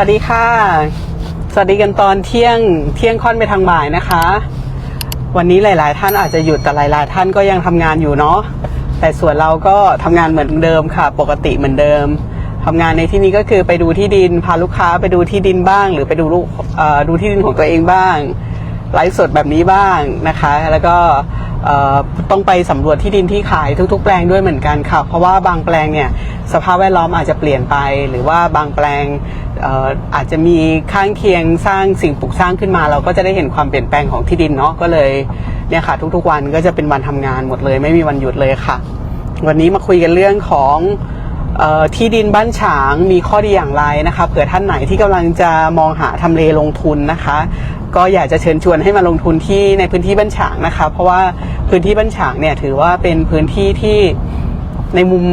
วัสดีค่ะ สวัสดีกันตอนเที่ยงเที่ยงค่อนไปทางบ่ายนะคะ วันนี้หลาย ๆ ท่านอาจจะหยุดแต่หลาย ๆ ท่านก็ยังทำงานอยู่เนาะแต่ส่วนเราก็ทำงานเหมือนเดิมค่ะ ปกติเหมือนเดิมทำงานในที่นี้ก็คือไปดูที่ดินพาลูกค้าไปดูที่ดินบ้าง หรือไปดูลูกดูที่ดินของตัวเองบ้างไลฟ์สดแบบนี้บ้างนะคะ แล้วก็ต้องไปสำรวจที่ดินที่ขายทุก ๆ แปลงด้วยเหมือนกันค่ะ เพราะว่าบางแปลงเนี่ยสภาพแวดล้อมอาจจะเปลี่ยนไป หรือว่าบางแปลง อาจจะมีข้างเคียงสร้างสิ่งปลูกสร้างขึ้นมา เราก็จะได้เห็นความเปลี่ยนแปลงของที่ดินเนาะก็เลยเนี่ยค่ะ ทุกๆวันก็จะเป็นวันทำงานหมดเลย ไม่มีวันหยุดเลยค่ะ วันนี้มาคุยกันเรื่องของออที่ดินบ้านฉางมีข้อดีอย่างไรนะคะเผื่อท่านไหนที่กำลังจะมองหาทำเลลงทุนนะคะ ก็อยากจะเชิญชวนให้มาลงทุนที่ในพื้นที่บ้านฉางนะคะ เพราะว่าพื้นที่บ้านฉางเนี่ยถือว่าเป็นพื้นที่ที่ในมุม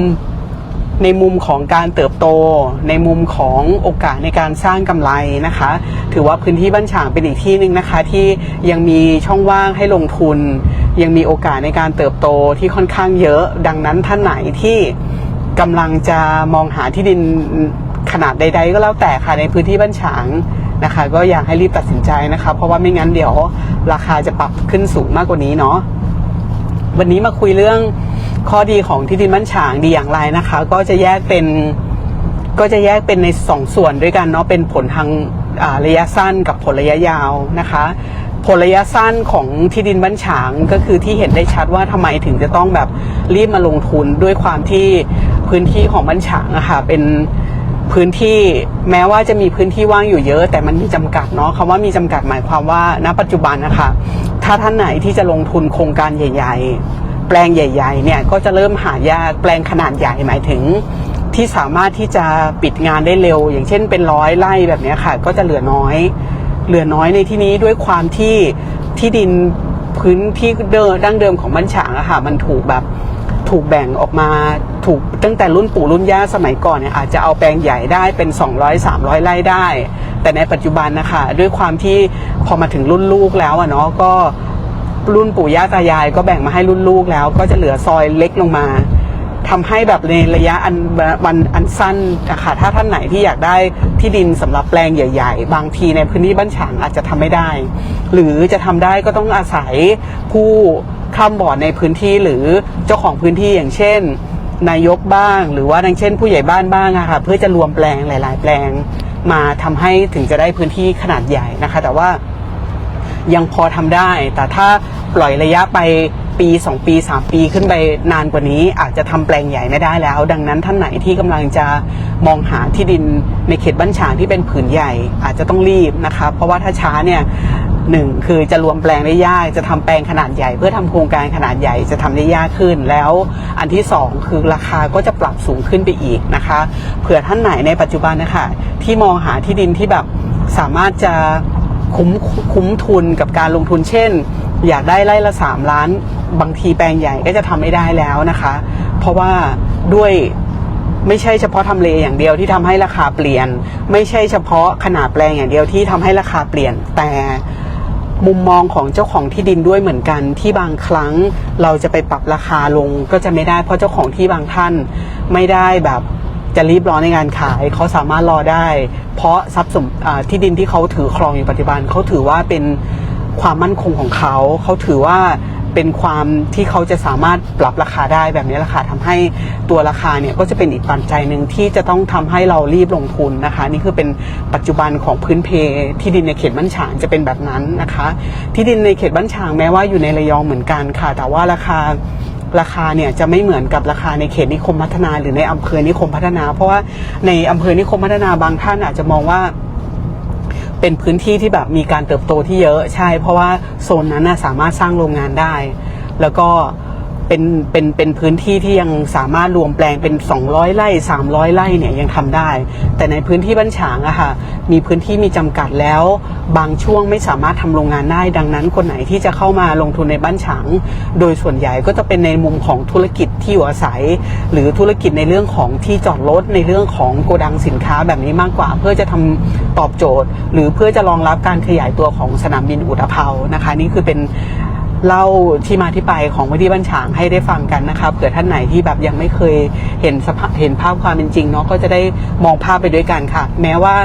ในมุมของการเติบโต ในมุมของโอกาสในการสร้างกำไรนะคะ ถือว่าพื้นที่บ้านฉางเป็นอีกที่หนึ่งนะคะ ที่ยังมีช่องว่างให้ลงทุน ยังมีโอกาสในการเติบโตที่ค่อนข้างเยอะ ดังนั้นท่านไหนที่กำลังจะมองหาที่ดินขนาดใด ๆ ก็แล้วแต่ค่ะในพื้นที่บ้านฉางนะคะ ก็อยากให้รีบตัดสินใจนะคะ เพราะว่าไม่งั้นเดี๋ยวราคาจะปรับขึ้นสูงมากกว่านี้เนาะ วันนี้มาคุยเรื่องข้อดีของที่ดินบ้านฉางดีอย่างไรนะคะ ก็จะแยกเป็นก็จะแยกเป็นในสองส่วนด้วยกันเนาะเป็นผลทางาระยะสั้นกับผลระยะยาวนะคะ ผลระยะสั้นของที่ดินบ้านฉางก็คือที่เห็นได้ชัดว่าทำไมถึงจะต้องแบบรีบมาลงทุนด้วยความที่พื้นที่ของบ้านฉางอะค่ะเป็นพื้นที่แม้ว่าจะมีพื้นที่ว่างอยู่เยอะ แต่มันมีจำกัดเนาะคำว่ามีจำกัดหมายความว่าณปัจจุบันนะคะ ถ้าท่านไหนที่จะลงทุนโครงการใหญ่ ๆ แปลงใหญ่ ๆ เนี่ยก็จะเริ่มหายากแปลงขนาดใหญ่หมายถึง ที่สามารถที่จะปิดงานได้เร็ว อย่างเช่นเป็นร้อยไร่แบบนี้ค่ะ ก็จะเหลือน้อย เหลือน้อยในที่นี้ด้วยความที่ที่ดินพื้นที่เดิมดั้งเดิมของบ้านฉางอะค่ะมันถูกแบบถูกแบ่งออกมาถูกตั้งแต่รุ่นปู่รุ่นย่าสมัยก่อนเนี่ยอาจจะเอาแปลงใหญ่ได้เป็น 200 300 ไร่ได้ แต่ในปัจจุบันนะคะด้วยความที่พอมาถึงรุ่นลูกแล้วอะเนาะก็รุ่นปู่ย่าตายายก็แบ่งมาให้รุ่นลูกแล้ว ก็จะเหลือซอยเล็กลงมาทำให้แบบในระยะอันวันอันสั้นนะคะถ้าท่านไหนที่อยากได้ที่ดินสำหรับแปลงใหญ่ ๆ บางทีในพื้นที่บ้านฉางอาจจะทำไม่ได้ หรือจะทำได้ก็ต้องอาศัยผู้ข้ามบอร์ดในพื้นที่หรือเจ้าของพื้นที่อย่างเช่นนายกบ้าง หรือว่าอย่างเช่นผู้ใหญ่บ้านบ้างอะค่ะเพื่อจะรวมแปลงหลาย ๆ แปลง มาทำให้ถึงจะได้พื้นที่ขนาดใหญ่นะคะ แต่ว่ายังพอทำได้ แต่ถ้าปล่อยระยะไปปี 2 ปี 3 ปีขึ้นไปนานกว่านี้ อาจจะทำแปลงใหญ่ไม่ได้แล้ว ดังนั้นท่านไหนที่กำลังจะมองหาที่ดินในเขตบ้านฉางที่เป็นผืนใหญ่ อาจจะต้องรีบนะคะ เพราะว่าถ้าช้าเนี่ย หนึ่งคือจะรวมแปลงได้ยากจะทำแปลงขนาดใหญ่ เพื่อทำโครงการขนาดใหญ่จะทำได้ยากขึ้น แล้วอันที่สองคือราคาก็จะปรับสูงขึ้นไปอีกนะคะเผื่อท่านไหนในปัจจุบันนะคะที่มองหาที่ดินที่แบบสามารถจะคุ้มคุ้มทุนกับการลงทุนเช่น อยากได้ไร่ละ 3 ล้าน บางทีแปลงใหญ่ก็จะทำไม่ได้แล้วนะคะ เพราะว่าด้วยไม่ใช่เฉพาะทำเลอย่างเดียวที่ทำให้ราคาเปลี่ยน ไม่ใช่เฉพาะขนาดแปลงอย่างเดียวที่ทำให้ราคาเปลี่ยนแต่ มุมมองของเจ้าของที่ดินด้วยเหมือนกัน ที่บางครั้งเราจะไปปรับราคาลงก็จะไม่ได้เพราะเจ้าของที่บางท่านไม่ได้แบบจะรีบร้อนในการขายเขาสามารถรอได้ เพราะทรัพย์สมที่ดินที่เขาถือครองอยู่ปัจจุบันเขาถือว่าเป็นความมั่นคงของเขา เขาถือว่า เป็นความที่เขาจะสามารถปรับราคาได้แบบนี้ราคาทำให้ตัวราคาเนี่ยก็จะเป็นอีกปัจจัยหนึ่งที่จะต้องทำให้เรารีบลงทุนนะคะ นี่คือเป็นปัจจุบันของพื้นเพที่ดินในเขตบ้านฉางจะเป็นแบบนั้นนะคะ ที่ดินในเขตบ้านฉางแม้ว่าอยู่ในระยองเหมือนกันค่ะ แต่ว่าราคาราคาเนี่ยจะไม่เหมือนกับราคาในเขตนิคมพัฒนา หรือในอำเภอนิคมพัฒนา เพราะว่าในอำเภอนิคมพัฒนาบางท่านอาจจะมองว่า เป็นพื้นที่ที่แบบมีการเติบโตที่เยอะใช่ เพราะว่าโซนนั้นนะสามารถสร้างโรงงานได้ แล้วก็ เป็นเป็นเป็นพื้นที่ที่ยังสามารถรวมแปลงเป็น 200ไร่300ไร่เนี่ยยังทำได้ แต่ในพื้นที่บ้านฉางอะค่ะมีพื้นที่มีจำกัดแล้ว บางช่วงไม่สามารถทำโรงงานได้ดังนั้น คนไหนที่จะเข้ามาลงทุนในบ้านฉาง โดยส่วนใหญ่ก็จะเป็นในมุมของธุรกิจที่อยู่อาศัย หรือธุรกิจในเรื่องของที่จอดรถในเรื่องของโกดังสินค้าแบบนี้มากกว่า เพื่อจะทำตอบโจทย์ หรือเพื่อจะรองรับการขยายตัวของสนามบินอุตภเปานะคะนี่คือเป็น เล่าที่มาที่ไปของพื้นที่บ้านฉางให้ได้ฟังกันนะคะเผื่อท่านไหนที่แบบยังไม่เคยเห็นสภาพเห็นภาพความเป็นจริงเนาะก็จะได้มองภาพไปด้วยกันค่ะ แม้ว่า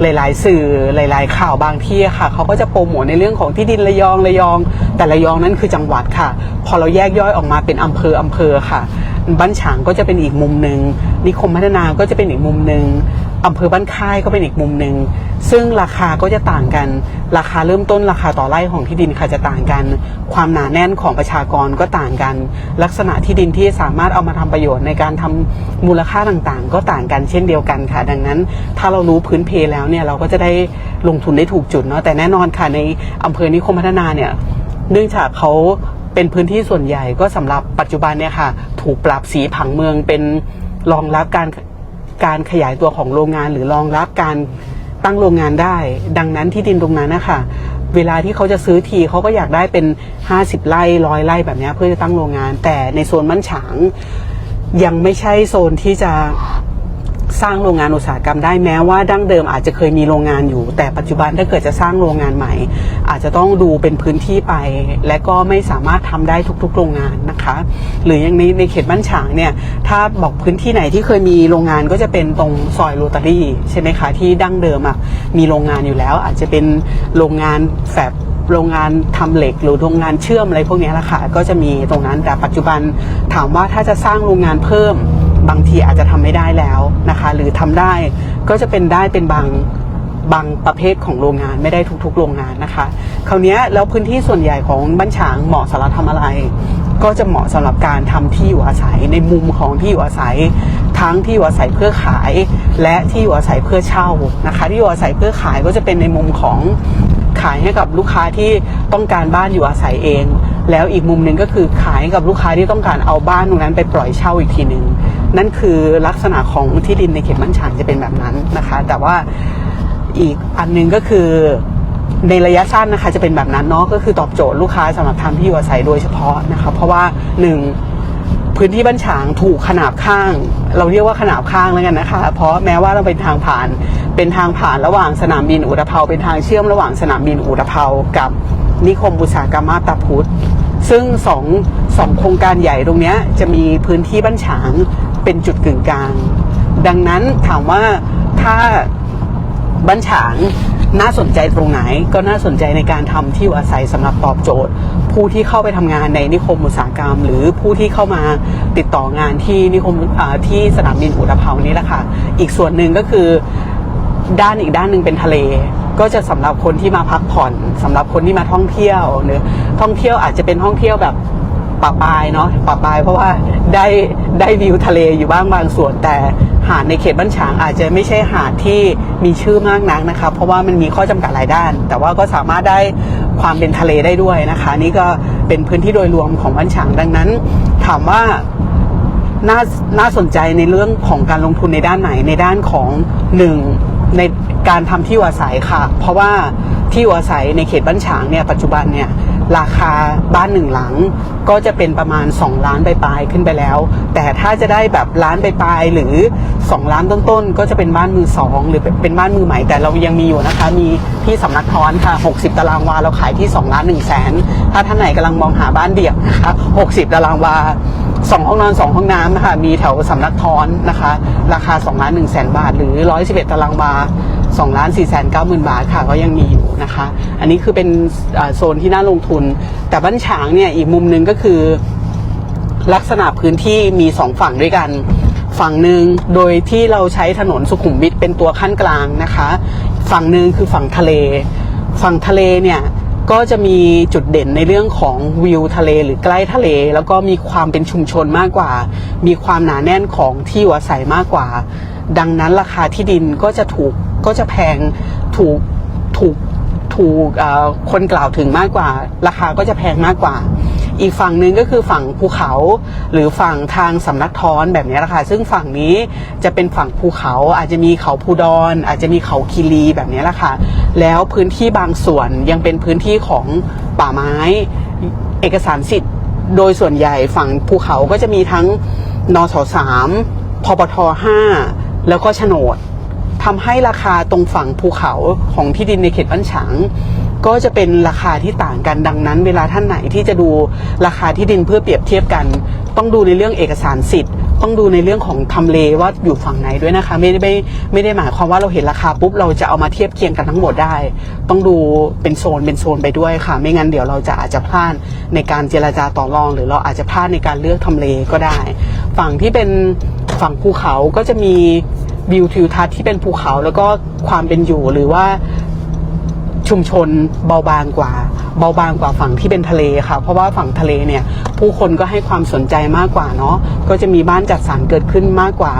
หลาย ๆ สื่อหลาย ๆ ข่าวบางที่ค่ะเขาก็จะโปรโมทในเรื่องของที่ดินระยองระยอง แต่ระยองนั้นคือจังหวัดค่ะ พอเราแยกย่อยออกมาเป็นอำเภออำเภอค่ะบ้านฉางก็จะเป็นอีกมุมหนึ่งนิคมพัฒนาก็จะเป็นอีกมุมหนึ่ง อำเภอบ้านค่ายก็เป็นอีกมุมหนึ่งซึ่งราคาก็จะต่างกัน ราคาเริ่มต้นราคาต่อไร่ของที่ดินค่ะจะต่างกัน ความหนาแน่นของประชากรก็ต่างกัน ลักษณะที่ดินที่สามารถเอามาทำประโยชน์ในการทำมูลค่าต่างๆ ก็ต่างกันเช่นเดียวกันค่ะ ดังนั้น ถ้าเรารู้พื้นเพแล้วเนี่ยเราก็จะได้ลงทุนได้ถูกจุดเนาะแต่แน่นอนค่ะในอำเภอนิคมพัฒนาเนี่ยเนื่องจากเขาเป็นพื้นที่ส่วนใหญ่ก็สำหรับปัจจุบันเนี่ยค่ะ ถูกปรับสีผังเมืองเป็นรองรับการ การขยายตัวของโรงงานหรือรองรับการตั้งโรงงานได้ ดังนั้นที่ดินตรงนั้นนะคะเวลาที่เขาจะซื้อทีเขาก็อยากได้เป็น 50 ไร่ร้อยไร่แบบนี้เพื่อจะตั้งโรงงาน แต่ในโซนมั่นฉางยังไม่ใช่โซนที่จะ สร้างโรงงานอุตสาหกรรมได้แม้ว่าดั้งเดิมอาจจะเคยมีโรงงานอยู่ แต่ปัจจุบันถ้าเกิดจะสร้างโรงงานใหม่ อาจจะต้องดูเป็นพื้นที่ไป และก็ไม่สามารถทำได้ทุกๆ โรงงานนะคะ หรืออย่างนี้ในเขตบ้านฉางเนี่ยถ้าบอกพื้นที่ไหนที่เคยมีโรงงานก็จะเป็นตรงซอยโรตารี่ใช่ไหมคะที่ดั้งเดิมอะมีโรงงานอยู่แล้ว อาจจะเป็นโรงงานแฝบโรงงานทำเหล็กหรือโรงงานเชื่อมอะไรพวกนี้ละค่ะก็จะมีตรงนั้นแต่ปัจจุบันถามว่าถ้าจะสร้างโรงงานเพิ่ม บางทีอาจจะทำไม่ได้แล้วนะคะ หรือทำได้ก็จะเป็นได้เป็นบางบางประเภทของโรงงานไม่ได้ทุกๆ โรงงานนะคะ คราวนี้แล้วพื้นที่ส่วนใหญ่ของบ้านฉางเหมาะสำหรับทำอะไร ก็จะเหมาะสำหรับการทำที่อยู่อาศัยในมุมของที่อยู่อาศัย ทั้งที่อยู่อาศัยเพื่อขาย และที่อยู่อาศัยเพื่อเช่านะคะ ที่อยู่อาศัยเพื่อขายก็จะเป็นในมุมของขายให้กับลูกค้าที่ต้องการบ้านอยู่อาศัยเอง แล้วอีกมุมหนึ่งก็คือขายกับลูกค้าที่ต้องการเอาบ้านตรงนั้นไปปล่อยเช่าอีกทีหนึ่งนั่นคือลักษณะของที่ดินในเขตบ้านฉางจะเป็นแบบนั้นนะคะ แต่ว่าอีกอันหนึงก็คือในระยะสั้นนะคะจะเป็นแบบนั้นเนาะก็คือตอบโจทย์ลูกค้าสำหรับทำที่อยู่อาศัยโดยเฉพาะนะคะ เพราะว่าหนึ่งพื้นที่บ้านฉางถูกขนาบข้าง เราเรียกว่าขนาบข้างแล้วกันนะคะ เพราะแม้ว่าเราเป็นทางผ่านเป็นทางผ่านระหว่างสนามบินอุตภเปาเป็นทางเชื่อมระหว่างสนามบินอุตภเปากับนิคมอุตสาหกรรมมาตาพุธ ซึ่งสองสองโครงการใหญ่ตรงนี้จะมีพื้นที่บ้านฉางเป็นจุดกึ่งกลาง ดังนั้นถามว่าถ้าบ้านฉางน่าสนใจตรงไหนก็น่าสนใจในการทำที่อยู่อาศัยสำหรับตอบโจทย์ ผู้ที่เข้าไปทำงานในนิคมอุตสาหกรรม หรือผู้ที่เข้ามาติดต่องานที่นิคมที่สนามบินอุตภเปานี้แหละค่ะ อีกส่วนหนึ่งก็คือด้านอีกด้านหนึ่งเป็นทะเล ก็จะสำหรับคนที่มาพักผ่อนสำหรับคนที่มาท่องเที่ยวหรือท่องเที่ยวอาจจะเป็นท่องเที่ยวแบบป่าปายเนาะป่าปายเพราะว่าได้ได้วิวทะเลอยู่บ้างบางส่วนแต่หาดในเขตบ้านฉางอาจจะไม่ใช่หาดที่มีชื่อมากนักนะคะเพราะว่ามันมีข้อจำกัดหลายด้าน แต่ว่าก็สามารถได้ความเป็นทะเลได้ด้วยนะคะ นี่ก็เป็นพื้นที่โดยรวมของบ้านฉางดังนั้น ถามว่าน่าน่าสนใจในเรื่องของการลงทุนในด้านไหนในด้านของหนึ่ง ในการทำที่อยู่อาศัยค่ะ เพราะว่าที่อยู่อาศัยในเขตบ้านฉางเนี่ยปัจจุบันเนี่ยราคาบ้านหนึ่งหลังก็จะเป็นประมาณ 2 ล้านปลายๆขึ้นไปแล้ว แต่ถ้าจะได้แบบล้านปลายๆหรือ 2 ล้านต้นๆ ก็จะเป็นบ้านมือสองหรือเป็นบ้านมือใหม่แต่เรายังมีอยู่นะคะ มีที่สำนักทอนค่ะ 60 ตารางวาเราขายที่ 2 ล้าน1แสนถ้าท่านไหนกำลังมองหาบ้านเดี่ยวนะคะ 60 ตารางวา สองห้องนอนสองห้องน้ำนะคะ มีแถวสำนักทอนนะคะ ราคา2ล้าน1แสนบาท หรือ 111 ตารางวา2ล้าน4แสน9หมื่นบาทค่ะ ก็ยังมีอยู่นะคะ อันนี้คือเป็นโซนที่น่าลงทุน แต่บ้านฉางเนี่ย อีกมุมหนึ่งก็คือ ลักษณะพื้นที่มีสองฝั่งด้วยกัน ฝั่งหนึ่งโดยที่เราใช้ถนนสุขุมวิทเป็นตัวขั้นกลางนะคะ ฝั่งหนึ่งคือฝั่งทะเล ฝั่งทะเลเนี่ย ก็จะมีจุดเด่นในเรื่องของวิวทะเลหรือใกล้ทะเล แล้วก็มีความเป็นชุมชนมากกว่า มีความหนาแน่นของที่อยู่อาศัยมากกว่า ดังนั้นราคาที่ดินก็จะถูกก็จะแพงถูกถูกถูกคนกล่าวถึงมากกว่า ราคาก็จะแพงมากกว่า อีกฝั่งหนึ่งก็คือฝั่งภูเขา หรือฝั่งทางสำนักท้อนแบบนี้แหละค่ะซึ่งฝั่งนี้จะเป็นฝั่งภูเขาอาจจะมีเขาภูดอนอาจจะมีเขาคีรีแบบนี้แหละค่ะแล้วพื้นที่บางส่วนยังเป็นพื้นที่ของป่าไม้ เอกสารสิทธิ์ โดยส่วนใหญ่ฝั่งภูเขาก็จะมีทั้งนสสามพปทห้าแล้วก็โฉนดทำให้ราคาตรงฝั่งภูเขาของที่ดินในเขตบ้านฉาง ก็จะเป็นราคาที่ต่างกันดังนั้น เวลาท่านไหนที่จะดูราคาที่ดินเพื่อเปรียบเทียบกัน ต้องดูในเรื่องเอกสารสิทธิ์ ต้องดูในเรื่องของทำเลว่าอยู่ฝั่งไหนด้วยนะคะ ไม่ได้ไม่ไม่ได้หมายความว่าเราเห็นราคาปุ๊บเราจะเอามาเทียบเคียงกันทั้งหมดได้ ต้องดูเป็นโซนเป็นโซนไปด้วยค่ะ ไม่งั้นเดี๋ยวเราจะอาจจะพลาดในการเจรจาต่อรอง หรือเราอาจจะพลาดในการเลือกทำเลก็ได้ ฝั่งที่เป็นฝั่งภูเขาก็จะมีวิวทิวทัศน์ที่เป็นภูเขาแล้วก็ความเป็นอยู่หรือว่า ชุมชนเบาบางกว่า เบาบางกว่าฝั่งที่เป็นทะเลค่ะ เพราะว่าฝั่งทะเลเนี่ยผู้คนก็ให้ความสนใจมากกว่าเนาะก็จะมีบ้านจัดสรรเกิดขึ้นมากกว่า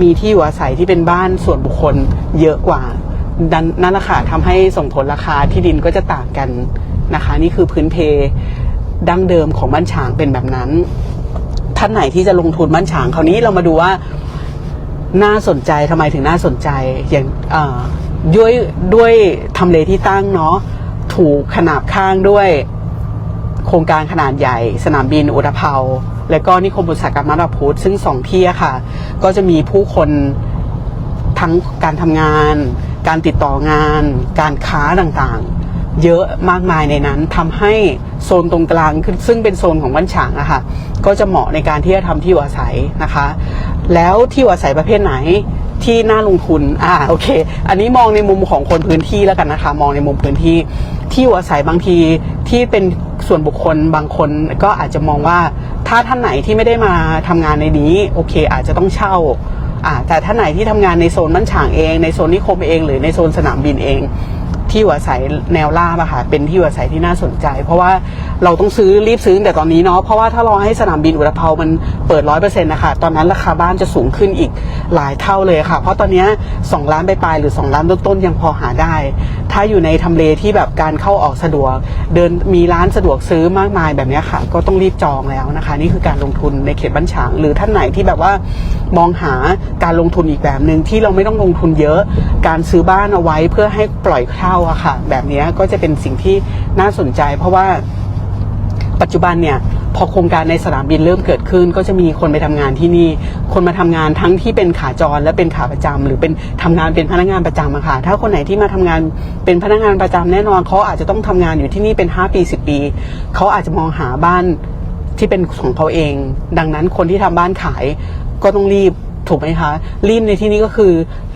มีที่อยู่อาศัยที่เป็นบ้านส่วนบุคคลเยอะกว่าดันนั่นแหละค่ะทำให้ส่งผลราคาที่ดินก็จะต่างกันนะคะ นี่คือพื้นเพดั้งเดิมของบ้านฉางเป็นแบบนั้น ท่านไหนที่จะลงทุนบ้านฉางคราวนี้เรามาดูว่าน่าสนใจทำไมถึงน่าสนใจอย่าง ด้วยด้วยทำเลที่ตั้งเนาะถูกขนาบข้างด้วย โครงการขนาดใหญ่ สนามบินอุตภเปาและก็นิคมอุตสาหกรรมมาราพุธซึ่งสองที่ค่ะ ก็จะมีผู้คนทั้งการทำงาน การติดต่องาน การค้าต่างๆ เยอะมากมายในนั้นทำให้โซนตรงกลางซึ่งเป็นโซนของบ้านฉางอะค่ะก็จะเหมาะในการที่จะทำที่อยู่อาศัยนะคะ แล้วที่อยู่อาศัยประเภทไหน ที่น่าลงทุน อ่า โอเค อันนี้มองในมุมของคนพื้นที่แล้วกันนะคะ มองในมุมพื้นที่ ที่อยู่อาศัยบางทีที่เป็นส่วนบุคคลบางคนก็อาจจะมองว่า ถ้าท่านไหนที่ไม่ได้มาทำงานในนี้ โอเค อาจจะต้องเช่า อ่า แต่ท่านไหนที่ทำงานในโซนบ้านฉางเอง ในโซนนิคมเอง หรือในโซนสนามบินเอง ที่อยู่อาศัยแนวราบอะค่ะเป็นที่อยู่อาศัยที่น่าสนใจ เพราะว่าเราต้องซื้อรีบซื้อแต่ตอนนี้เนาะเพราะว่าถ้ารอให้สนามบินอุตภเปามันเปิดร้อยเปอร์เซ็นต์นะคะตอนนั้นราคาบ้านจะสูงขึ้นอีกหลายเท่าเลยค่ะ เพราะตอนนี้สองล้านไปปลายหรือ2ล้านต้นๆยังพอหาได้ ถ้าอยู่ในทำเลที่แบบการเข้าออกสะดวก เดินมีร้านสะดวกซื้อมากมายแบบนี้ค่ะ ก็ต้องรีบจองแล้วนะคะ นี่คือการลงทุนในเขตบ้านฉาง หรือท่านไหนที่แบบว่ามองหาการลงทุนอีกแบบหนึ่งที่เราไม่ต้องลงทุนเยอะ การซื้อบ้านเอาไว้เพื่อให้ปล่อยเช่าอะค่ะ แบบนี้ก็จะเป็นสิ่งที่น่าสนใจ เพราะว่าปัจจุบันเนี่ยพอโครงการในสนามบินเริ่มเกิดขึ้น ก็จะมีคนไปทำงานที่นี่ คนมาทำงานทั้งที่เป็นขาจรและเป็นขาประจำหรือเป็นทำงานเป็นพนักงานประจำอะค่ะ ถ้าคนไหนที่มาทำงานเป็นพนักงานประจำแน่นอนเขาอาจจะต้องทำงานอยู่ที่นี่เป็น 5 ปี 10 ปีเขาอาจจะมองหาบ้านที่เป็นของเขาเอง ดังนั้นคนที่ทำบ้านขายก็ต้องรีบถูกไหมคะ รีบในที่นี้ก็คือ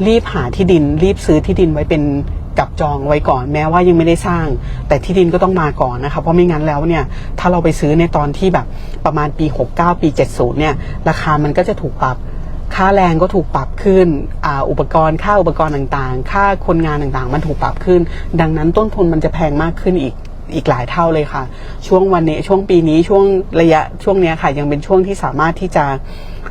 รีบหาที่ดิน รีบซื้อที่ดินไว้เป็น กับจองไว้ก่อนแม้ว่ายังไม่ได้สร้าง แต่ที่ดินก็ต้องมาก่อนนะคะเพราะไม่งั้นแล้วเนี่ยถ้าเราไปซื้อในตอนที่แบบประมาณปี 69 ปี 70 เนี่ยราคามันก็จะถูกปรับค่าแรงก็ถูกปรับขึ้นออุปกรณ์ค่าอุปกรณ์ต่างๆ ค่าคนงานต่างๆ มันถูกปรับขึ้น ดังนั้นต้นทุนมันจะแพงมากขึ้นอีก อีกหลายเท่าเลยค่ะ ช่วงวันนี้ช่วงปีนี้ช่วงระยะช่วงนี้ค่ะ ยังเป็นช่วงที่สามารถที่จะ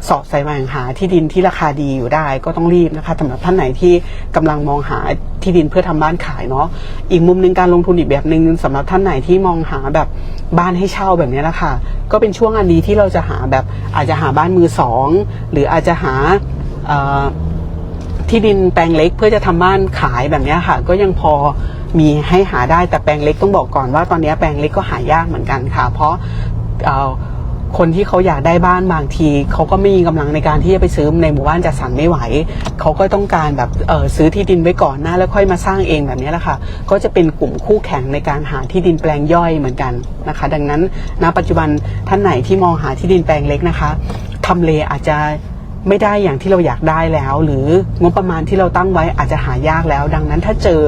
สอบใส่แหวงหาที่ดินที่ราคาดีอยู่ได้ก็ต้องรีบนะคะสำหรับท่านไหนที่กำลังมองหาที่ดินเพื่อทำบ้านขายเนาะอีกมุมหนึ่งการลงทุนอีกแบบหนึ่งสำหรับท่านไหนที่มองหาแบบบ้านให้เช่าแบบนี้แหละค่ะ ก็เป็นช่วงอันดีที่เราจะหาแบบอาจจะหาบ้านมือสองหรืออาจจะหาที่ดินแปลงเล็กเพื่อจะทำบ้านขายแบบนี้ค่ะ ก็ยังพอ มีให้หาได้แต่แปลงเล็กต้องบอกก่อนว่าตอนนี้แปลงเล็กก็หายากเหมือนกันค่ะ เพราะเอ่อคนที่เขาอยากได้บ้านบางทีเขาก็ไม่มีกำลังในการที่จะไปซื้อในหมู่บ้านจัดสรรไม่ไหวเขาก็ต้องการแบบเซื้อที่ดินไว้ก่อนหน้าแล้วค่อยมาสร้างเองแบบนี้แหละค่ะ ก็จะเป็นกลุ่มคู่แข่งในการหาที่ดินแปลงย่อยเหมือนกันนะคะ ดังนั้นณปัจจุบันท่านไหนที่มองหาที่ดินแปลงเล็กนะคะทำเลอาจจะ ไม่ได้อย่างที่เราอยากได้แล้ว หรืองบประมาณที่เราตั้งไว้อาจจะหายากแล้ว ดังนั้นถ้าเจอ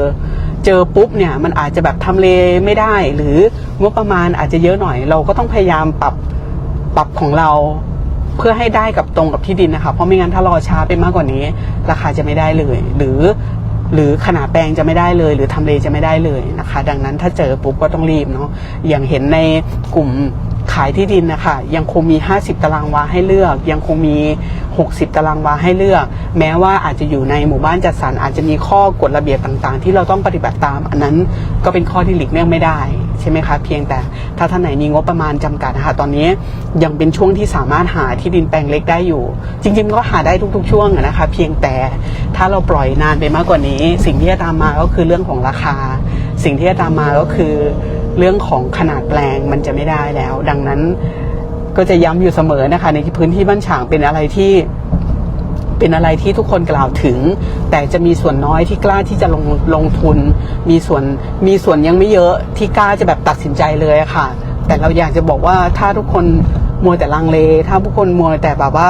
เจอปุ๊บเนี่ยมันอาจจะแบบทำเลไม่ได้ หรืองบประมาณอาจจะเยอะหน่อย เราก็ต้องพยายามปรับปรับของเราเพื่อให้ได้กับตรงกับที่ดินนะคะเพราะไม่งั้นถ้ารอช้าไปมากกว่านี้ ราคาจะไม่ได้เลย หรือหรือขนาดแปลงจะไม่ได้เลย หรือทำเลจะไม่ได้เลยนะคะ ดังนั้นถ้าเจอปุ๊บก็ต้องรีบเนาะอย่างเห็นในกลุ่ม ขายที่ดินนะคะยังคงมี 50 ตารางวาให้เลือก ยังคงมี 60 ตารางวาให้เลือก แม้ว่าอาจจะอยู่ในหมู่บ้านจัดสรรอาจจะมีข้อกฎระเบียบต่างๆ ที่เราต้องปฏิบัติตาม อันนั้นก็เป็นข้อที่หลีกเลี่ยงไม่ได้ใช่ไหมคะเพียงแต่ถ้าท่านไหนมีงบประมาณจำกัดนะคะตอนนี้ยังเป็นช่วงที่สามารถหาที่ดินแปลงเล็กได้อยู่ จริง ๆ ก็หาได้ทุก ๆ ช่วงนะคะ เพียงแต่ถ้าเราปล่อยนานไปมากกว่านี้ สิ่งที่จะตามมาก็คือเรื่องของราคา สิ่งที่จะตามมาก็คือ เรื่องของขนาดแปลงมันจะไม่ได้แล้ว ดังนั้นก็จะย้ำอยู่เสมอนะคะ ในพื้นที่บ้านฉางเป็นอะไรที่เป็นอะไรที่ทุกคนกล่าวถึง แต่จะมีส่วนน้อยที่กล้าที่จะลงลงทุน มีส่วนมีส่วนยังไม่เยอะที่กล้าจะแบบตัดสินใจเลยะค่ะ แต่เราอยากจะบอกว่าถ้าทุกคนมัวแต่ลังเล ถ้าทุกคนมัวแต่แบบว่า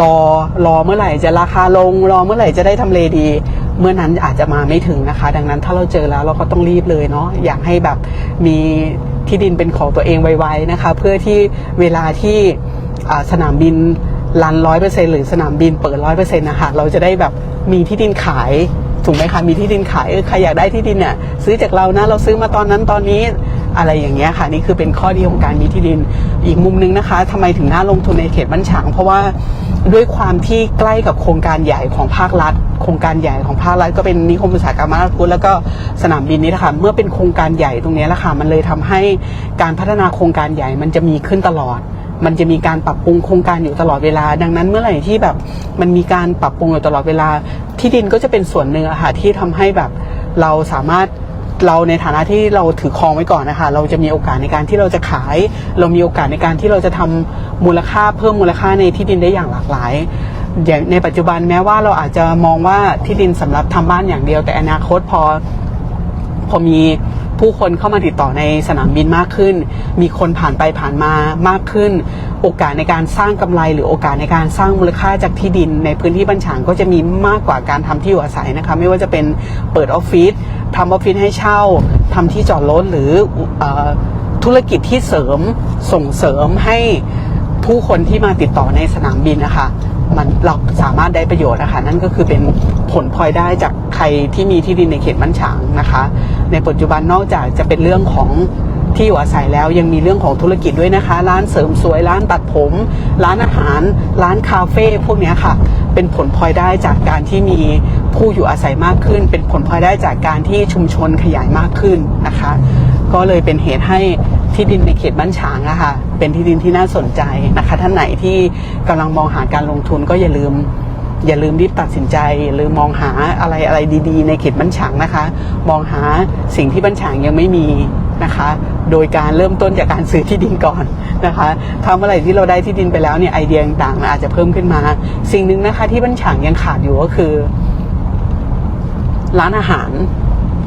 รอรอเมื่อไหร่จะราคาลง รอเมื่อไหร่จะได้ทำเลดี เมื่อนั้นอาจจะมาไม่ถึงนะคะ ดังนั้นถ้าเราเจอแล้วเราก็ต้องรีบเลยเนาะอยากให้แบบมีที่ดินเป็นของตัวเองไวๆนะคะ เพื่อที่เวลาที่สนามบินรันร้อยเปอร์เซ็นหรือสนามบินเปิดร้อยเปอร์เซ็นต์นะคะเราจะได้แบบมีที่ดินขาย ถูกไหมคะมีที่ดินขายใครอยากได้ที่ดินเนี่ยซื้อจากเรานะเราซื้อมาตอนนั้นตอนนี้อะไรอย่างเงี้ยค่ะนี่คือเป็นข้อดีของการมีที่ดินอีกมุมนึงนะคะทำไมถึงน่าลงทุนในเขตบ้านฉางเพราะว่าด้วยความที่ใกล้กับโครงการใหญ่ของภาครัฐ โครงการใหญ่ของภาครัฐก็เป็นนิคมอุตสาหกรรมมานาคุแล้วก็สนามบินนี้นะคะเมื่อเป็นโครงการใหญ่ตรงนี้ละค่ะมันเลยทำให้การพัฒนาโครงการใหญ่มันจะมีขึ้นตลอด มันจะมีการปรับปรุงโครงการอยู่ตลอดเวลา ดังนั้นเมื่อไหร่ที่แบบมันมีการปรับปรุงอยู่ตลอดเวลา ที่ดินก็จะเป็นส่วนหนึ่งอะค่ะที่ทำให้แบบเราสามารถเราในฐานะที่เราถือครองไว้ก่อนนะคะ เราจะมีโอกาสในการที่เราจะขาย เรามีโอกาสในการที่เราจะทำมูลค่าเพิ่มมูลค่าในที่ดินได้อย่างหลากหลายอย่างในปัจจุบันแม้ว่าเราอาจจะมองว่าที่ดินสำหรับทำบ้านอย่างเดียว แต่อนาคตพอพอมี ผู้คนเข้ามาติดต่อในสนามบินมากขึ้น มีคนผ่านไปผ่านมามากขึ้น โอกาสในการสร้างกำไร หรือโอกาสในการสร้างมูลค่าจากที่ดิน ในพื้นที่บัญชางก็จะมีมากกว่าการทำที่อยู่อาศัยนะคะไม่ว่าจะเป็นเปิดออฟฟิศทำออฟฟิศให้เช่าทำที่จอดรถหรืออธุรกิจที่เสริมส่งเสริมให้ผู้คนที่มาติดต่อในสนามบินนะคะมันเราสามารถได้ประโยชน์นะคะนั่นก็คือเป็นผลพลอยได้จากใครที่มีที่ดินในเขตบ้านฉางนะคะ ในปัจจุบันนอกจากจะเป็นเรื่องของที่อยู่อาศัยแล้วยังมีเรื่องของธุรกิจด้วยนะคะ ร้านเสริมสวยร้านตัดผม ร้านอาหาร ร้านคาเฟ่พวกนี้ค่ะ เป็นผลพลอยได้จากการที่มีผู้อยู่อาศัยมากขึ้น เป็นผลพลอยได้จากการที่ชุมชนขยายมากขึ้นนะคะ ก็เลยเป็นเหตุให้ที่ดินในเขตบ้านฉางอะค่ะเป็นที่ดินที่น่าสนใจนะคะ ท่านไหนที่กำลังมองหาการลงทุนก็อย่าลืม อย่าลืมรีบตัดสินใจหรือมองหาอะไรอะไรดีๆ ในเขตบ้านฉางนะคะ มองหาสิ่งที่บ้านฉางยังไม่มีนะคะ โดยการเริ่มต้นจากการซื้อที่ดินก่อนนะคะทำอะไรที่เราได้ที่ดินไปแล้วเนี่ยไอเดียต่างๆอาจจะเพิ่มขึ้นมา สิ่งหนึ่งนะคะที่บ้านฉางยังขาดอยู่ก็คือ ร้านอาหาร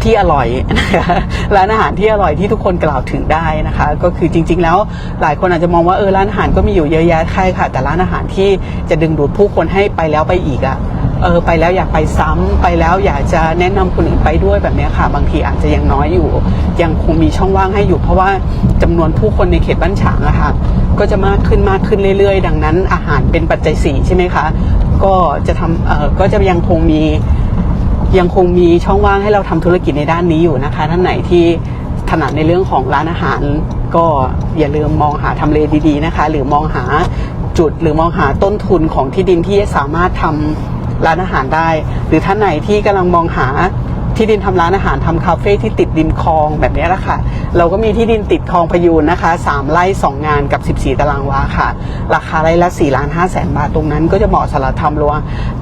ที่อร่อยนะคะร้านอาหารที่อร่อยที่ทุกคนกล่าวถึงได้นะคะ ก็คือจริง ๆ แล้วหลายคนอาจจะมองว่าเออร้านอาหารก็มีอยู่เยอะแยะใช่ค่ะ แต่ร้านอาหารที่จะดึงดูดผู้คนให้ไปแล้วไปอีกอะ่ะเออไปแล้วอยากไปซ้ำไปแล้วอยากจะแนะนำคนอื่นไปด้วยแบบนี้ค่ะ บางทีอาจจะยังน้อยอยู่ ยังคงมีช่องว่างให้อยู่ เพราะว่าจำนวนผู้คนในเขตบ้านฉางอะค่ะก็จะมากขึ้นมากขึ้นเรื่อยๆ ดังนั้นอาหารเป็นปัจจัยสี่ใช่ไหมคะ ก็จะทำเออก็จะยังคงมี ยังคงมีช่องว่างให้เราทำธุรกิจในด้านนี้อยู่นะคะ ท่านไหนที่ถนัดในเรื่องของร้านอาหาร ก็อย่าลืมมองหาทำเลดีๆนะคะ หรือมองหาจุดหรือมองหาต้นทุนของที่ดินที่สามารถทำร้านอาหารได้ หรือท่านไหนที่กำลังมองหา ที่ดินทำร้านอาหารทำคาเฟ่ที่ติดริมคลองแบบนี้แหละค่ะ เราก็มีที่ดินติดคลองพยูนนะคะ 3 ไร่ 2 งานกับ 14 ตารางวาค่ะ ราคาไร่ละ4ล้าน5แสนบาทตรงนั้น ก็จะเหมาะสำหรับทำรัว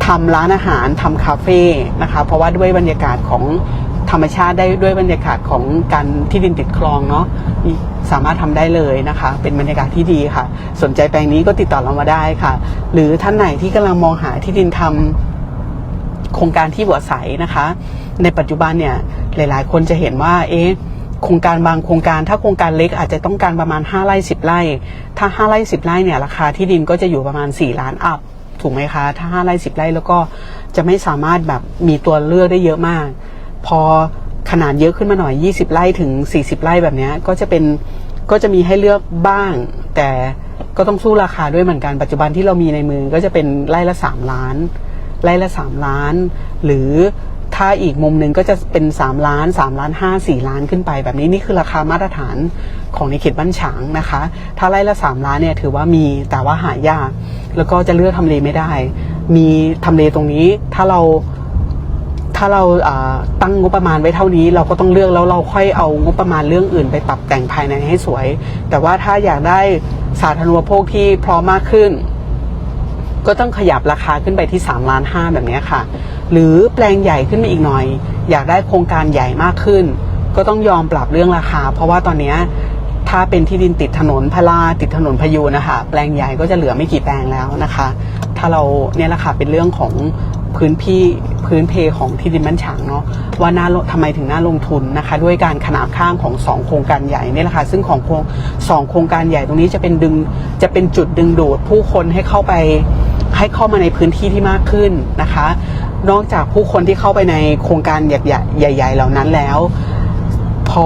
ทำร้านอาหารทำคาเฟ่นะคะ เพราะว่าด้วยบรรยากาศของธรรมชาติได้ด้วยบรรยากาศของการที่ดินติดคลองเนาะสามารถทำได้เลยนะคะ เป็นบรรยากาศที่ดีค่ะ สนใจแปลงนี้ก็ติดต่อเรามาได้ค่ะ หรือท่านไหนที่กำลังมองหาที่ดินทำ โครงการที่บัวใสนะคะ ในปัจจุบันเนี่ยหลาย ๆ คนจะเห็นว่าเอ๊ะโครงการบางโครงการถ้าโครงการเล็กอาจจะต้องการประมาณ 5ไร่10ไร่ถ้า 5ไร่10ไร่เนี่ยราคาที่ดินก็จะอยู่ประมาณ 4 ล้านอัพถูกไหมคะ ถ้า5ไร่10ไร่แล้วก็จะไม่สามารถแบบมีตัวเลือกได้เยอะมาก พอขนาดเยอะขึ้นมาหน่อย 20 ไร่ถึง 40 ไร่แบบนี้ก็จะเป็นก็จะมีให้เลือกบ้าง แต่ก็ต้องสู้ราคาด้วยเหมือนกันปัจจุบันที่เรามีในมือก็จะเป็นไร่ละ 3 ล้าน ไร่ละ 3 ล้าน หรือถ้าอีกมุมหนึ่งก็จะเป็น 3 ล้าน 3 ล้าน 5 4 ล้านขึ้นไป แบบนี้นี่คือราคามาตรฐานของในเขตบ้านฉางนะคะ ถ้าไร่ละ 3 ล้านเนี่ยถือว่ามีแต่ว่าหายาก แล้วก็จะเลือกทำเลไม่ได้ มีทำเลตรงนี้ถ้าเราถ้าเราอ่าตั้งงบประมาณไว้เท่านี้ เราก็ต้องเลือกแล้วเราค่อยเอางบประมาณเรื่องอื่นไปปรับแต่งภายในให้สวย แต่ว่าถ้าอยากได้สาธารณูปโภคที่พร้อมมากขึ้น ก็ต้องขยับราคาขึ้นไปที่3ล้านห้าแบบนี้ค่ะ หรือแปลงใหญ่ขึ้นมาอีกหน่อย อยากได้โครงการใหญ่มากขึ้น ก็ต้องยอมปรับเรื่องราคา เพราะว่าตอนนี้ถ้าเป็นที่ดินติดถนนพลาติดถนนพยูนนะคะแปลงใหญ่ก็จะเหลือไม่กี่แปลงแล้วนะคะ ถ้าเราเนี่ยแหละค่ะเป็นเรื่องของพื้นที่พื้นเพของที่ดินบ้านฉางเนาะว่าน่าทำไมถึงน่าลงทุนนะคะ ด้วยการขนาบข้างของสองโครงการใหญ่เนี่ยแหละค่ะซึ่งของโครงสองโครงการใหญ่ตรงนี้จะเป็นดึงจะเป็นจุดดึงดูดผู้คนให้เข้าไป ให้เข้ามาในพื้นที่ที่มากขึ้นนะคะ นอกจากผู้คนที่เข้าไปในโครงการใหญ่ๆเหล่านั้นแล้ว พอ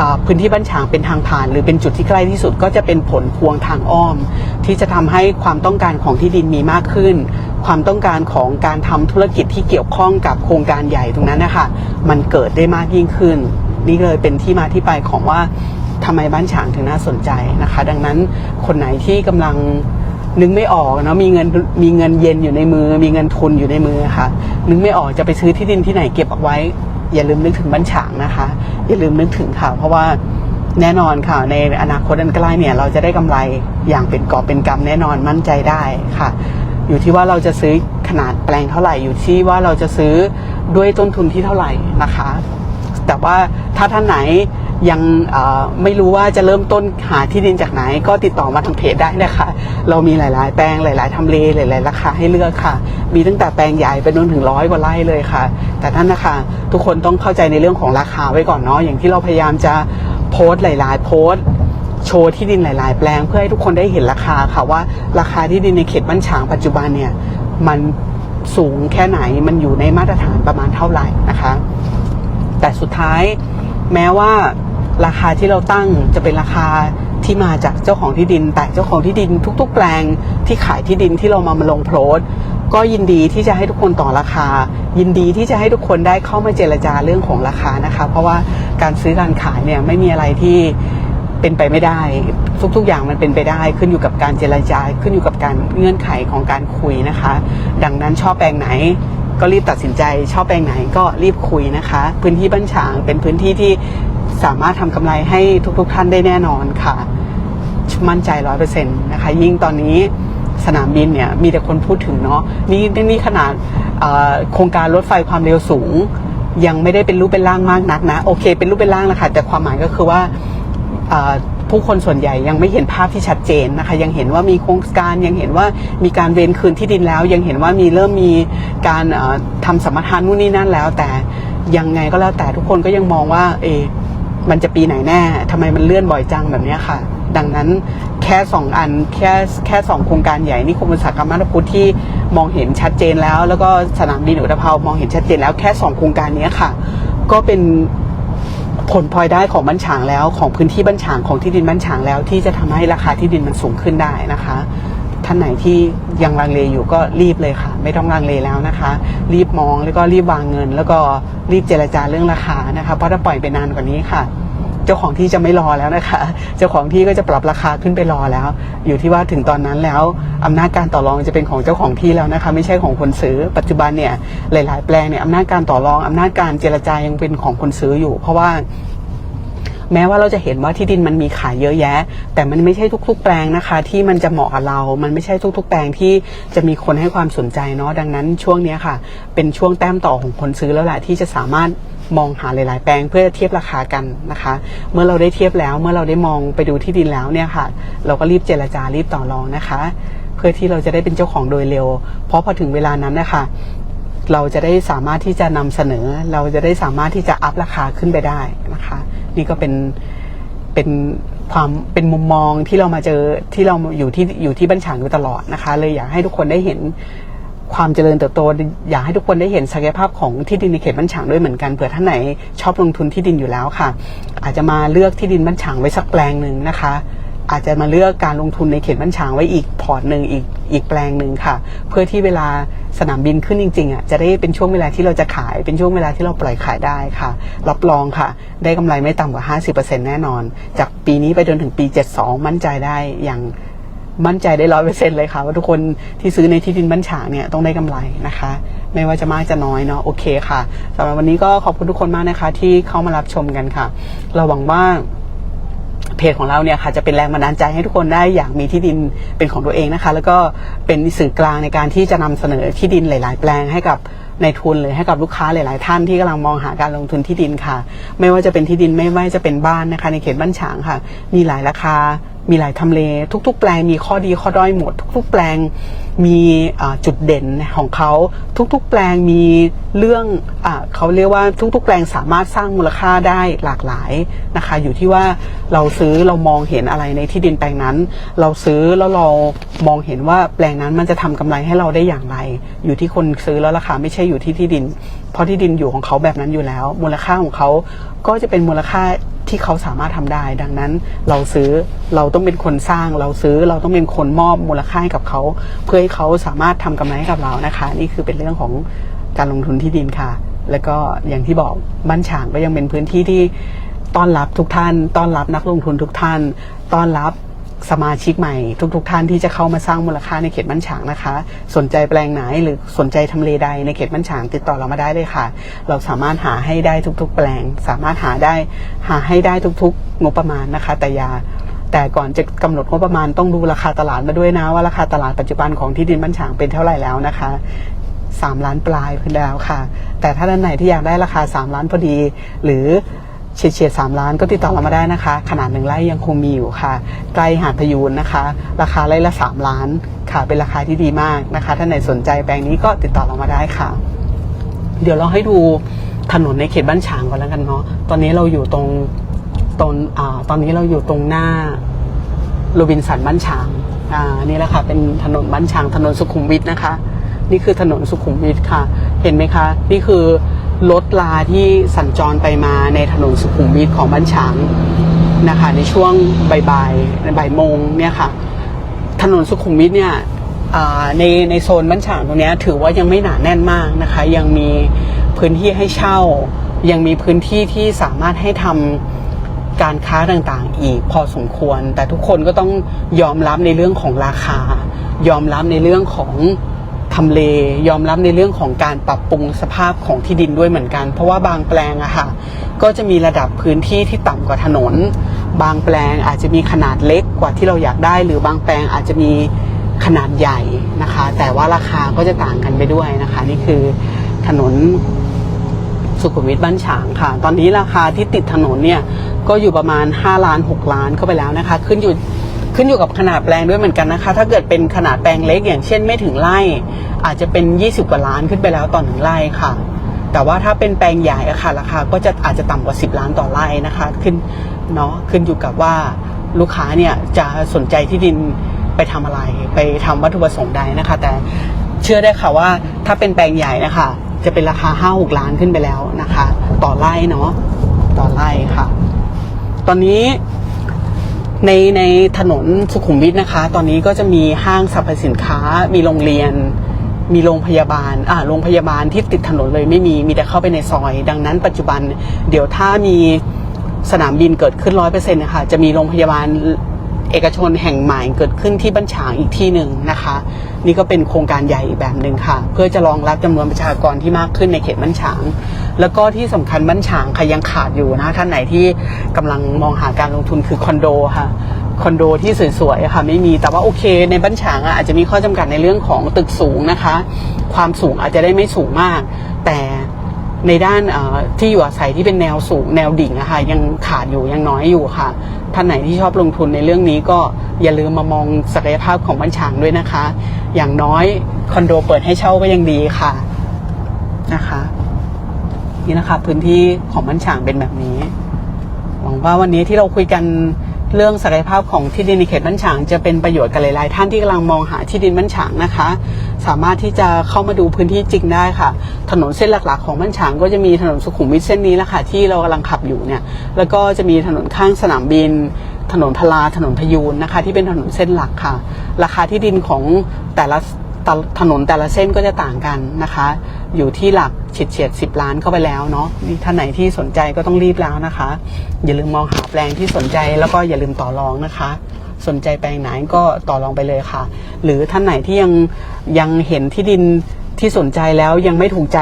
อพื้นที่บ้านฉางเป็นทางผ่าน หรือเป็นจุดที่ใกล้ที่สุดก็จะเป็นผลพวงทางอ้อม ที่จะทำให้ความต้องการของที่ดินมีมากขึ้น ความต้องการของการทำธุรกิจที่เกี่ยวข้องกับโครงการใหญ่ตรงนั้นนะคะมันเกิดได้มากยิ่งขึ้น นี่เลยเป็นที่มาที่ไปของว่าทำไมบ้านฉางถึงน่าสนใจนะคะ ดังนั้นคนไหนที่กำลัง นึกไม่ออกเนาะมีเงินมีเงินเย็นอยู่ในมือ มีเงินทุนอยู่ในมือค่ะ นึกไม่ออกจะไปซื้อที่ดินที่ไหนเก็บเอาไว้ อย่าลืมนึกถึงบ้านฉางนะคะ อย่าลืมนึกถึงค่ะ เพราะว่าแน่นอนค่ะ ในอนาคตอันใกล้เนี่ย เราจะได้กำไรอย่างเป็นกอบเป็นกำแน่นอนมั่นใจได้ค่ะ อยู่ที่ว่าเราจะซื้อขนาดแปลงเท่าไหร่อยู่ที่ว่าเราจะซื้อด้วยต้นทุนที่เท่าไหร่นะคะ แต่ว่าถ้าท่านไหน ยังไม่รู้ว่าจะเริ่มต้นหาที่ดินจากไหน ก็ติดต่อมาทางเพจได้นะคะ เรามีหลาย ๆ แปลงหลาย ๆทำเลหลาย ๆ ราคาให้เลือกค่ะ มีตั้งแต่แปลงใหญ่ไปจนถึงร้อยกว่าไร่เลยค่ะ แต่ท่านนะคะ ทุกคนต้องเข้าใจในเรื่องของราคาไว้ก่อนเนาะอย่างที่เราพยายามจะโพสต์หลาย ๆ โพสต์โชว์ที่ดินหลาย ๆ แปลงเพื่อให้ทุกคนได้เห็นราคาค่ะว่าราคาที่ดินในเขตบ้านฉางปัจจุบันเนี่ยมันสูงแค่ไหนมันอยู่ในมาตรฐานประมาณเท่าไหร่นะคะ แต่สุดท้ายแม้ว่า ราคาที่เราตั้งจะเป็นราคาที่มาจากเจ้าของที่ดิน แต่เจ้าของที่ดินทุก ๆ แปลงที่ขายที่ดินที่เรามามาลงโพสก็ยินดีที่จะให้ทุกคนต่อราคา ยินดีที่จะให้ทุกคนได้เข้ามาเจรจาเรื่องของราคานะคะ เพราะว่าการซื้อการขายเนี่ยไม่มีอะไรที่เป็นไปไม่ได้ ทุก ๆ อย่างมันเป็นไปได้ขึ้นอยู่กับการเจรจาขึ้นอยู่กับการเงื่อนไขของการคุยนะคะ ดังนั้นชอบแปลงไหนก็รีบตัดสินใจชอบแปลงไหนก็รีบคุยนะคะ พื้นที่บ้านฉางเป็นพื้นที่ที่ สามารถทำกำไรให้ทุกๆท่านได้แน่นอนค่ะ มั่นใจร้อยเปอร์เซ็นต์นะคะ ยิ่งตอนนี้สนามบินเนี่ยมีแต่คนพูดถึงเนาะนี่นี่ขนาดโครงการรถไฟความเร็วสูง ยังไม่ได้เป็นรูปเป็นร่างมากนักนะ โอเค เป็นรูปเป็นร่างนะคะแต่ความหมายก็คือว่าผู้คนส่วนใหญ่ยังไม่เห็นภาพที่ชัดเจนนะคะ ยังเห็นว่ามีโครงการยังเห็นว่ามีการเวนคืนที่ดินแล้ว ยังเห็นว่ามีเริ่มมีการเอ่อทำสมรทานนู่นนี่นั่นแล้ว แต่ยังไงก็แล้วแต่ทุกคนก็ยังมองว่าเอ มันจะปีไหนแน่ทำไมมันเลื่อนบ่อยจังแบบนี้ค่ะ ดังนั้นแค่สองอันแค่แค่สองโครงการใหญ่นี่คมอุตสาหกรรมมาตพุทธที่มองเห็นชัดเจนแล้ว แล้วก็สนามบินอุตภเปามองเห็นชัดเจนแล้วแค่สองโครงการนี้ค่ะ ก็เป็นผลพลอยได้ของบ้านฉางแล้วของพื้นที่บ้านฉางของที่ดินบ้านฉางแล้ว ที่จะทำให้ราคาที่ดินมันสูงขึ้นได้นะคะ ท่านไหนที่ยังลังเลอยู่ก็รีบเลยค่ะ ไม่ต้องลังเลแล้วนะคะ รีบมองแล้วก็รีบวางเงิน แล้วก็รีบเจรจาเรื่องราคานะคะเพราะถ้าปล่อยไปนานกว่านี้ค่ะ เจ้าของที่จะไม่รอแล้วนะคะ เจ้าของที่ก็จะปรับราคาขึ้นไปรอแล้ว อยู่ที่ว่าถึงตอนนั้นแล้วอำนาจการต่อรองจะเป็นของเจ้าของที่แล้วนะคะ ไม่ใช่ของคนซื้อปัจจุบันเนี่ยหลาย ๆ แปลงเนี่ยอำนาจการต่อรองอำนาจการเจรจายังเป็นของคนซื้ออยู่ เพราะว่า แม้ว่าเราจะเห็นว่าที่ดินมันมีขายเยอะแยะ แต่มันไม่ใช่ทุก ๆ แปลงนะคะ ที่มันจะเหมาะกับเรา มันไม่ใช่ทุก ๆ แปลงที่จะมีคนให้ความสนใจเนาะดังนั้นช่วงนี้ค่ะ เป็นช่วงแต้มต่อของคนซื้อแล้วแหละที่จะสามารถมองหาหลาย ๆ แปลงเพื่อเทียบราคากันนะคะ เมื่อเราได้เทียบแล้วเมื่อเราได้มองไปดูที่ดินแล้วเนี่ยค่ะ เราก็รีบเจรจารีบต่อรองนะคะ เพื่อที่เราจะได้เป็นเจ้าของโดยเร็ว เพราะพอถึงเวลานั้นนะคะ เราจะได้สามารถที่จะนำเสนอ เราจะได้สามารถที่จะอัพราคาขึ้นไปได้นะคะ นี่ก็เป็นเป็นความเป็นมุมมองที่เรามาเจอที่เราอยู่ที่อยู่ที่บ้านฉางอยู่ตลอดนะคะ เลยอยากให้ทุกคนได้เห็นความเจริญเติบโต อยากให้ทุกคนได้เห็นศักยภาพของที่ดินในเขตบ้านฉางด้วยเหมือนกันเผื่อท่านไหนชอบลงทุนที่ดินอยู่แล้วค่ะ อาจจะมาเลือกที่ดินบ้านฉางไว้สักแปลงหนึ่งนะคะ อาจจะมาเลือกการลงทุนในเขตบ้านฉางไว้อีกพอร์ตหนึ่งอีกอีกแปลงหนึ่งค่ะ เพื่อที่เวลาสนามบินขึ้นจริงๆอะจะได้เป็นช่วงเวลาที่เราจะขายเป็นช่วงเวลาที่เราปล่อยขายได้ค่ะ รับรองค่ะ ได้กำไรไม่ต่ำกว่า 50%แน่นอน จากปีนี้ไปจนถึงปี 72 มั่นใจได้อย่างมั่นใจได้ร้อยเปอร์เซ็นต์เลยค่ะว่าทุกคนที่ซื้อในที่ดินบ้านฉางเนี่ยต้องได้กำไรนะคะ ไม่ว่าจะมากจะน้อยเนาะโอเคค่ะสำหรับวันนี้ก็ขอบคุณทุกคนมากนะคะ ที่เข้ามารับชมกันค่ะ เราหวังว่า เพจของเราเนี่ยค่ะจะเป็นแรงบันดาลใจให้ทุกคนได้อยากมีที่ดินเป็นของตัวเองนะคะ แล้วก็เป็นสื่อกลางในการที่จะนำเสนอที่ดินหลาย ๆ แปลงให้กับในทุนหรือให้กับลูกค้าหลาย ๆ ท่านที่กำลังมองหาการลงทุนที่ดินค่ะ ไม่ว่าจะเป็นที่ดินไม่ว่าจะเป็นบ้านนะคะ ในเขตบ้านฉางค่ะ มีหลายราคา มีหลายทำเล ทุก ๆ แปลงมีข้อดีข้อด้อยหมด ทุก ๆ แปลงมีจุดเด่นของเขาทุก ๆ แปลงมีเรื่องอเขาเรียกว่าทุก ๆ แปลงสามารถสร้างมูลค่าได้หลากหลายนะคะอยู่ที่ว่าเราซื้อเรามองเห็นอะไรในที่ดินแปลงนั้น เราซื้อแล้วเรามองเห็นว่าแปลงนั้นมันจะทำกำไรให้เราได้อย่างไร อยู่ที่คนซื้อแล้วราคาไม่ใช่อยู่ที่ที่ดิน เพราะที่ดินอยู่ของเขาแบบนั้นอยู่แล้ว มูลค่าของเขาก็จะเป็นมูลค่าที่เขาสามารถทำได้ ดังนั้นเราซื้อเราต้องเป็นคนสร้าง เราซื้อเราต้องเป็นคนมอบมูลค่าให้กับเขา เพื่อให้เขาสามารถทำกำไรให้กับเรานะคะ นี่คือเป็นเรื่องของการลงทุนที่ดินค่ะ แล้วก็อย่างที่บอกบ้านฉางก็ยังเป็นพื้นที่ที่ต้อนรับทุกท่าน ต้อนรับนักลงทุนทุกท่าน ต้อนรับ สมาชิกใหม่ทุกๆท่านที่จะเข้ามาสร้างมูลค่าในเขตบ้านฉางนะคะ สนใจแปลงไหนหรือสนใจทำเลใดในเขตบ้านฉางติดต่อเรามาได้เลยค่ะ เราสามารถหาให้ได้ทุก ๆ แปลง สามารถหาได้หาให้ได้ทุก ๆ งบประมาณนะคะ แต่ยาแต่ก่อนจะกำหนดงบประมาณต้องดูราคาตลาดมาด้วยนะ ว่าราคาตลาดปัจจุบันของที่ดินบ้านฉางเป็นเท่าไหร่แล้วนะคะ3ล้านปลายขึ้นแล้วค่ะ แต่ถ้าท่านไหนที่อยากได้ราคา 3 ล้านพอดี หรือ เฉียดเฉียดสามล้านก็ติดต่อเรามาได้นะคะ ขนาดหนึ่งไร่ยังคงมีอยู่ค่ะ ใกล้หาดพยูนนะคะ ราคาไร่ละ3ล้านค่ะเป็นราคาที่ดีมากนะคะท่านไหนสนใจแปลงนี้ก็ติดต่อเรามาได้ค่ะ เดี๋ยวเราให้ดูถนนในเขตบ้านฉางก่อนแล้วกันเนาะตอนนี้เราอยู่ตรงตรงอ่าตอนนี้เราอยู่ตรงหน้าโรบินสันบ้านฉางอ่านี่แหละค่ะเป็นถนนบ้านฉางถนนสุขุมวิทนะคะ นี่คือถนนสุขุมวิทค่ะ เห็นไหมคะ นี่คือ รถลาที่สัญจรไปมาในถนนสุขุมวิทของบ้านฉางนะคะ ในช่วงบ่ายๆในบ่ายโมงเนี่ยค่ะ ถนนสุขุมวิทเนี่ยในในโซนบ้านฉางตรงนี้ถือว่ายังไม่หนาแน่นมากนะคะ ยังมีพื้นที่ให้เช่า ยังมีพื้นที่ที่สามารถให้ทำการค้าต่างๆ อีกพอสมควร แต่ทุกคนก็ต้องยอมรับในเรื่องของราคา ยอมรับในเรื่องของ ทำเล ยอมรับในเรื่องของการปรับปรุงสภาพของที่ดินด้วยเหมือนกัน เพราะว่าบางแปลงอะค่ะ ก็จะมีระดับพื้นที่ที่ต่ำกว่าถนน บางแปลงอาจจะมีขนาดเล็กกว่าที่เราอยากได้ หรือบางแปลงอาจจะมีขนาดใหญ่นะคะ แต่ว่าราคาก็จะต่างกันไปด้วยนะคะ นี่คือถนนสุขุมวิทบ้านฉางค่ะ ตอนนี้ราคาที่ติดถนนเนี่ยก็อยู่ประมาณ 5 ล้าน 6 ล้านเข้าไปแล้วนะคะ ขึ้นอยู่ ขึ้นอยู่กับขนาดแปลงด้วยเหมือนกันนะคะ ถ้าเกิดเป็นขนาดแปลงเล็กอย่างเช่นไม่ถึงไร่ อาจจะเป็น 20 กว่าล้านขึ้นไปแล้วต่อหนึ่งไร่ค่ะ แต่ว่าถ้าเป็นแปลงใหญ่อะค่ะราคาก็จะอาจจะต่ำกว่า 10 ล้านต่อไร่นะคะ ขึ้นเนาะขึ้นอยู่กับว่าลูกค้าเนี่ยจะสนใจที่ดินไปทำอะไร ไปทำวัตถุประสงค์ใดนะคะ แต่เชื่อได้ค่ะว่าถ้าเป็นแปลงใหญ่นะคะจะเป็นราคา5 6ล้านขึ้นไปแล้วนะคะ ต่อไร่เนาะต่อไร่ค่ะ ตอนนี้ ในในถนนสุขุมวิทนะคะ ตอนนี้ก็จะมีห้างสรรพสินค้า มีโรงเรียน มีโรงพยาบาล อ่าโรงพยาบาลที่ติดถนนเลยไม่มี มีแต่เข้าไปในซอย ดังนั้นปัจจุบัน เดี๋ยวถ้ามีสนามบินเกิดขึ้นร้อยเปอร์เซ็นต์นะคะจะมีโรงพยาบาลเอกชนแห่งใหม่เกิดขึ้นที่บัญชางอีกที่หนึ่งนะคะ นี่ก็เป็นโครงการใหญ่อีกแบบหนึ่งค่ะ เพื่อจะรองรับจำนวนประชากรที่มากขึ้นในเขตบ้านฉาง แล้วก็ที่สำคัญบ้านฉางค่ะยังขาดอยู่นะท่านไหนที่กำลังมองหาการลงทุนคือคอนโดค่ะคอนโดที่สวยๆค่ะไม่มีแต่ว่าโอเค ในบ้านฉางอาจจะมีข้อจำกัดในเรื่องของตึกสูงนะคะ ความสูงอาจจะได้ไม่สูงมาก แต่ในด้านที่อยู่อาศัยที่เป็นแนวสูงแนวดิ่งอะค่ะยังขาดอยู่ยังน้อยอยู่ค่ะ ท่านไหนที่ชอบลงทุนในเรื่องนี้ก็อย่าลืมมามองศักยภาพของบ้านฉางด้วยนะคะ อย่างน้อยคอนโดเปิดให้เช่าก็ยังดีค่ะนะคะ นี่นะคะ พื้นที่ของบ้านฉางเป็นแบบนี้ หวังว่าวันนี้ที่เราคุยกัน เรื่องศักยภาพของที่ดินในเขตบ้านฉางจะเป็นประโยชน์กับหลายๆ ท่านที่กำลังมองหาที่ดินบ้านฉางนะคะ สามารถที่จะเข้ามาดูพื้นที่จริงได้ค่ะ ถนนเส้นหลักๆ ของบ้านฉางก็จะมีถนนสุขุมวิทเส้นนี้แหละค่ะที่เรากำลังขับอยู่เนี่ยแล้วก็จะมีถนนข้างสนามบิน ถนนพลาถนนพยูนนะคะ ที่เป็นถนนเส้นหลักค่ะ ราคาที่ดินของแต่ละแต่ละ ถนนแต่ละเส้นก็จะต่างกันนะคะ อยู่ที่หลักเฉียดเฉียดสิบล้านเข้าไปแล้วเนาะนี่ท่านไหนที่สนใจก็ต้องรีบแล้วนะคะ อย่าลืมมองหาแปลงที่สนใจแล้วก็อย่าลืมต่อรองนะคะ สนใจแปลงไหนก็ต่อรองไปเลยค่ะ หรือท่านไหนที่ยังยังเห็นที่ดินที่สนใจแล้วยังไม่ถูกใจ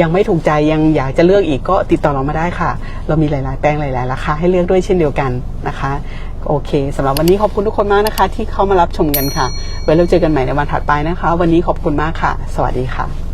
ยังไม่ถูกใจยังอยากจะเลือกอีกก็ติดต่อเรามาได้ค่ะ เรามีหลาย ๆ แปลงหลาย ๆ ราคาให้เลือกด้วยเช่นเดียวกันนะคะ โอเคสำหรับวันนี้ขอบคุณทุกคนมากนะคะ ที่เข้ามารับชมกันค่ะ ไว้เราเจอกันใหม่ในวันถัดไปนะคะ วันนี้ขอบคุณมากค่ะ สวัสดีค่ะ